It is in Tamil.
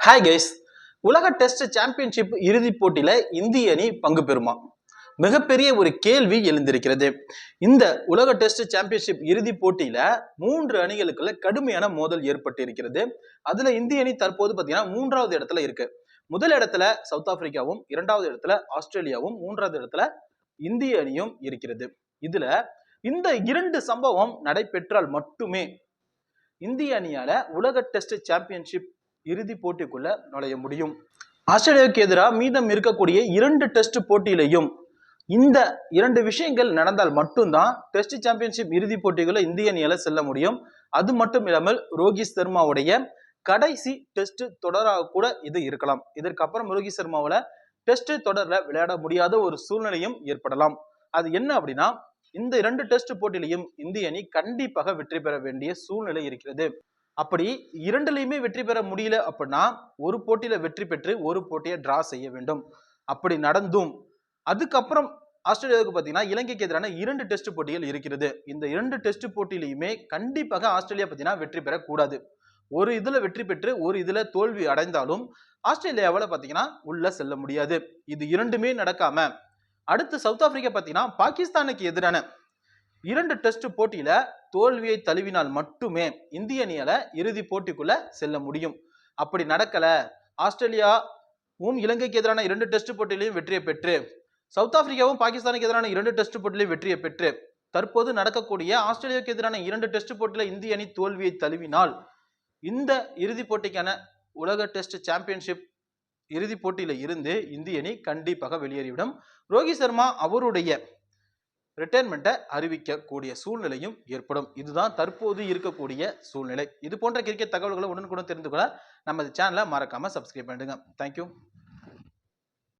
ஹாய் கைஸ் உலக டெஸ்ட் சாம்பியன்ஷிப் இறுதிப் போட்டியில இந்திய அணி பங்கு பெறுமா? மிகப்பெரிய ஒரு கேள்வி எழுந்திருக்கிறது. இந்த உலக டெஸ்ட் சாம்பியன்ஷிப் இறுதிப் போட்டியில மூன்று அணிகளுக்குள்ள கடுமையான மோதல் ஏற்பட்டு இருக்கிறது அதுல இந்திய அணி தற்போது பார்த்தீங்கன்னா மூன்றாவது இடத்துல இருக்கு. முதல் இடத்துல சவுத் ஆப்பிரிக்காவும் இரண்டாவது இடத்துல ஆஸ்திரேலியாவும் மூன்றாவது இடத்துல இந்திய அணியும் இருக்கிறது. இதுல இந்த இரண்டு சம்பவம் நடைபெற்றால் மட்டுமே இந்திய அணியால உலக டெஸ்ட் சாம்பியன்ஷிப் இறுதிப் போட்டிக்குள்ள நுழைய முடியும். ஆஸ்திரேலியாவுக்கு எதிராக மீதம் இருக்கக்கூடிய இரண்டு டெஸ்ட் போட்டியிலையும் இந்த இரண்டு விஷயங்கள் நடந்தால் மட்டும்தான் டெஸ்ட் சாம்பியன்ஷிப் இறுதி போட்டிகளை இந்திய அணியால செல்ல முடியும். அது மட்டும் இல்லாமல் ரோஹித் சர்மாவுடைய கடைசி டெஸ்ட் தொடராக கூட இது இருக்கலாம். இதற்கப்புறம் ரோஹித் சர்மாவில் டெஸ்ட் தொடரில் விளையாட முடியாத ஒரு சூழ்நிலையும் ஏற்படலாம். அது என்ன அப்படின்னா இந்த இரண்டு டெஸ்ட் போட்டியிலையும் இந்திய அணி கண்டிப்பாக வெற்றி பெற வேண்டிய சூழ்நிலை இருக்கிறது. அப்படி இரண்டுலையுமே வெற்றி பெற முடியல அப்படின்னா ஒரு போட்டியில வெற்றி பெற்று ஒரு போட்டியை டிரா செய்ய வேண்டும். அப்படி நடந்தும். அதுக்கப்புறம் ஆஸ்திரேலியாவுக்கு பார்த்தீங்கன்னா இலங்கைக்கு எதிரான இரண்டு டெஸ்ட் போட்டிகள் இருக்கிறது. இந்த இரண்டு டெஸ்ட் போட்டியிலையுமே கண்டிப்பாக ஆஸ்திரேலியா பார்த்தீங்கன்னா வெற்றி பெறக்கூடாது. ஒரு இதில் வெற்றி பெற்று ஒரு இதில் தோல்வி அடைந்தாலும் ஆஸ்திரேலியாவில் பார்த்தீங்கன்னா உள்ளே செல்ல முடியாது. இது இரண்டுமே நடக்காம. அடுத்து சவுத் ஆப்பிரிக்கா பார்த்தீங்கன்னா பாகிஸ்தானுக்கு எதிரான இரண்டு டெஸ்ட் போட்டியில் தோல்வியை தழுவினால் மட்டுமே இந்திய அணியால இறுதி போட்டிக்குள்ள செல்ல முடியும். அப்படி நடக்கல. ஆஸ்திரேலியாவும் இலங்கைக்கு எதிரான இரண்டு டெஸ்ட் போட்டியிலையும் வெற்றியை பெற்று சவுத் ஆப்பிரிக்காவும் பாகிஸ்தானுக்கு எதிரான இரண்டு டெஸ்ட் போட்டியிலையும் வெற்றியை பெற்று தற்போது நடக்கக்கூடிய ஆஸ்திரேலியாவுக்கு எதிரான இரண்டு டெஸ்ட் போட்டியில இந்திய அணி தோல்வியை தழுவினால் இந்த இறுதிப் போட்டிக்கான உலக டெஸ்ட் சாம்பியன்ஷிப் இறுதிப் போட்டியில இருந்து இந்திய அணி கண்டிப்பாக வெளியேறிவிடும். ரோஹித் சர்மா அவருடைய ரிட்டைர்மெண்ட்டை அறிவிக்கக்கூடிய சூழ்நிலையும் ஏற்படும். இதுதான் தற்போது இருக்கக்கூடிய சூழ்நிலை. இது போன்ற கிரிக்கெட் தகவல்களை உடனுக்குடன் தெரிந்து கொள்ள நமது சேனலை மறக்காமல் சப்ஸ்கிரைப் பண்ணிடுங்க. தேங்க்யூ